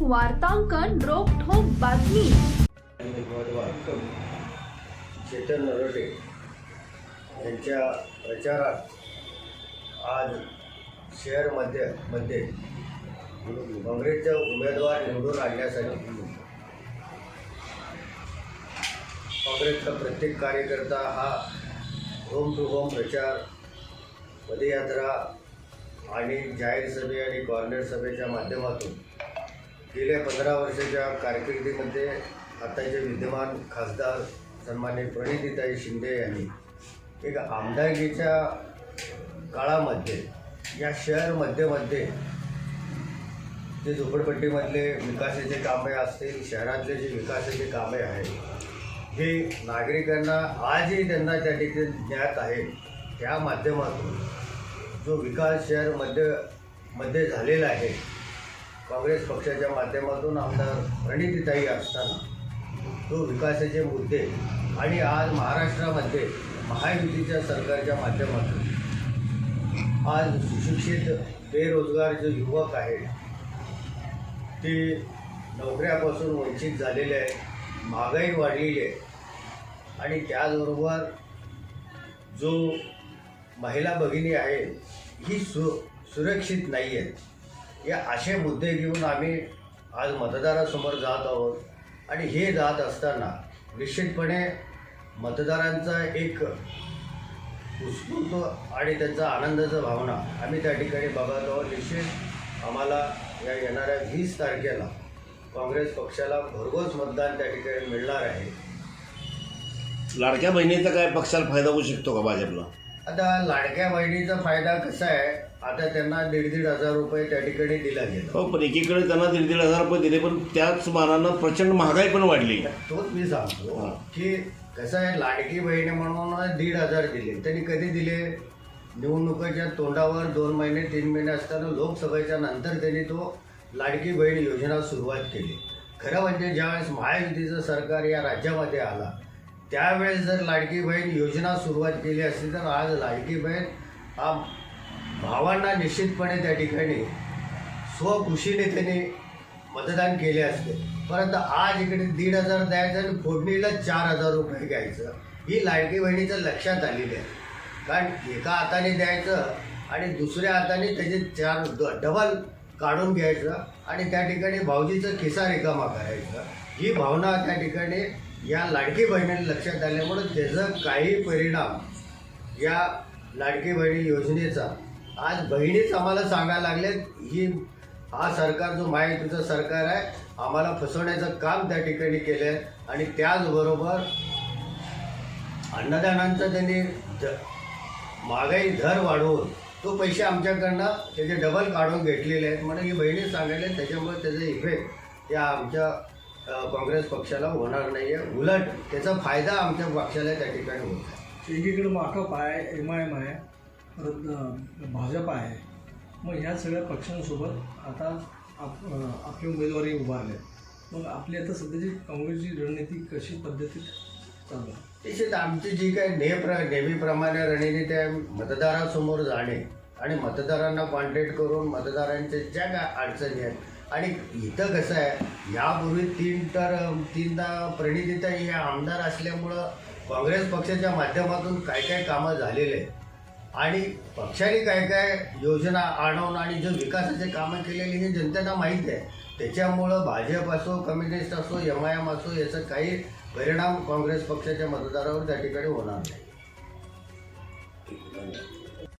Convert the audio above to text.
वार्तांकन रोखोक बातमी. चेतन नरोटे यांच्या प्रचारात आज शहरमध्ये मध्ये काँग्रेसचा उमेदवार निवडून आणण्यासाठी काँग्रेसचा प्रत्येक कार्यकर्ता हा होम टू होम प्रचार पदयात्रा आणि जाहीर सभे आणि कॉर्नर सभेच्या माध्यमातून गेल्या पंधरा वर्षाच्या कारकिर्दीमध्ये आताचे विद्यमान खासदार सन्मान्य प्रणितीताई शिंदे यांनी एक आमदारकीच्या काळामध्ये या शहर मध्यमध्ये जे झोपडपट्टीमधले विकासाचे कामे असतील शहरातले जे विकासाचे कामे आहेत हे नागरिकांना आजही त्यांना त्या ठिकाणी ज्ञात आहे. त्या माध्यमातून जो विकास शहर मध्यमध्ये झालेला आहे काँग्रेस पक्षाच्या माध्यमातून आमदार प्रणितीताई असताना तो विकासाचे मुद्दे आणि आज महाराष्ट्रामध्ये महायुतीच्या सरकारच्या माध्यमातून आज सुशिक्षित बेरोजगार जे युवक आहेत ते नोकऱ्यापासून वंचित झालेले आहे महागाई वाढलेली आहे आणि त्याचबरोबर जो महिला भगिनी आहे ही सु सुरक्षित नाही आहेत या असे मुद्दे घेऊन आम्ही आज मतदारासमोर जात आहोत. आणि हे जात असताना निश्चितपणे मतदारांचा एक उत्स्फूर्त आणि त्यांचा आनंदाचा भावना आम्ही त्या ठिकाणी बघत आहोत. निश्चित आम्हाला या येणाऱ्या वीस तारखेला काँग्रेस पक्षाला भरघोस मतदान त्या ठिकाणी मिळणार आहे. लाडक्या बहिणीचा काय पक्षाला फायदा होऊ शकतो का भाजपला? आता लाडक्या बहिणीचा फायदा कसा आहे? आता त्यांना दीड दीड हजार रुपये त्या ठिकाणी दिला गेला. हो पण एकीकडे त्यांना दीड दीड हजार रुपये दिले पण त्याच मानानं प्रचंड महागाई पण वाढली. तोच मी सांगतो. की कसं आहे लाडकी बहिणी म्हणून दीड हजार दिले. त्यांनी कधी दिले? निवडणुकीच्या तोंडावर दोन महिने तीन महिने असताना लोकसभेच्या नंतर त्यांनी तो लाडकी बहीण योजना सुरुवात केली. खरं म्हणजे ज्यावेळेस महायुतीचं सरकार या राज्यामध्ये आला त्यावेळेस जर लाडकी बहीण योजना सुरुवात केली असती तर आज लाडकी बहीण हा भावांना निश्चितपणे त्या ठिकाणी स्वखुशीने त्यांनी मतदान केले असते. परंतु आज इकडे दीड हजार द्यायचं आणि फोडणीला चार हजार रुपये घ्यायचं ही लाडकी बहिणीचं लक्षात आलेली आहे. कारण एका हाताने द्यायचं आणि दुसऱ्या हाताने त्याचे चार ड- डबल काढून घ्यायचं आणि त्या ठिकाणी भाऊजीचं खिसा रिकामा करायचं. ही भावना त्या ठिकाणी या लाडकी बहिणीने लक्षात आल्यामुळे त्याचं काही परिणाम या लाडकी बहिणी योजनेचा आज बहिणीच आम्हाला सांगायला लागलेत ही हा सरकार जो महायुतीचं सरकार आहे आम्हाला फसवण्याचं काम त्या ठिकाणी केलं आहे आणि त्याचबरोबर अन्नदानांचं त्यांनी ज महागाई दर वाढवून तो पैसे आमच्याकडनं त्याचे डबल काढून घेतलेले आहेत. म्हणून ही बहिणी सांगायला त्याच्यामुळे त्याचे इफेक्ट या आमच्या काँग्रेस पक्षाला होणार नाही आहे उलट त्याचा फायदा आमच्या पक्षाला त्या ठिकाणी होत आहे. एकीकडे माकप आहे एम आय एम आहे परत भाजप आहे. मग ह्या सगळ्या पक्षांसोबत आता आप आपली उमेदवारी उभारले मग आपली आता सध्याची काँग्रेसची रणनीती कशी पद्धतीत चालू निश्चित आमची जी काही नेप्र नेहमीप्रमाणे रणनीती आहे मतदारासमोर जाणे आणि मतदारांना कॉन्टॅक्ट करून मतदारांच्या ज्या काय अडचणी आहेत आणि इथं कसं आहे यापूर्वी तीन तर तीनदा प्रणितीता हे आमदार असल्यामुळं काँग्रेस पक्षाच्या माध्यमातून काय काय कामं झालेले आहेत. आणि पक्षाने काय काय योजना आणून आणि जो विकासाचे कामं केलेली हे जनतेला माहीत आहे. त्याच्यामुळं भाजप असो कम्युनिस्ट असो एम आय एम असो याचा काही परिणाम काँग्रेस पक्षाच्या मतदारावर त्या ठिकाणी होणार नाही.